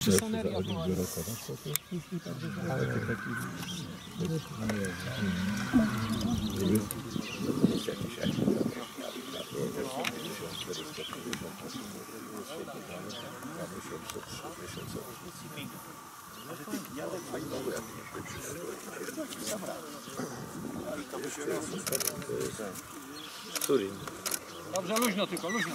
Przysoneria była. Dobrze, luźno tylko, luźno.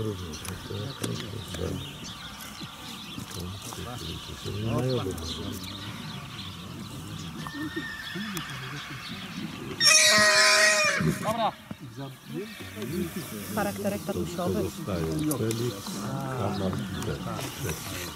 Dobra. Charakterek tatusiowy. Zostają Felix, Kamal i.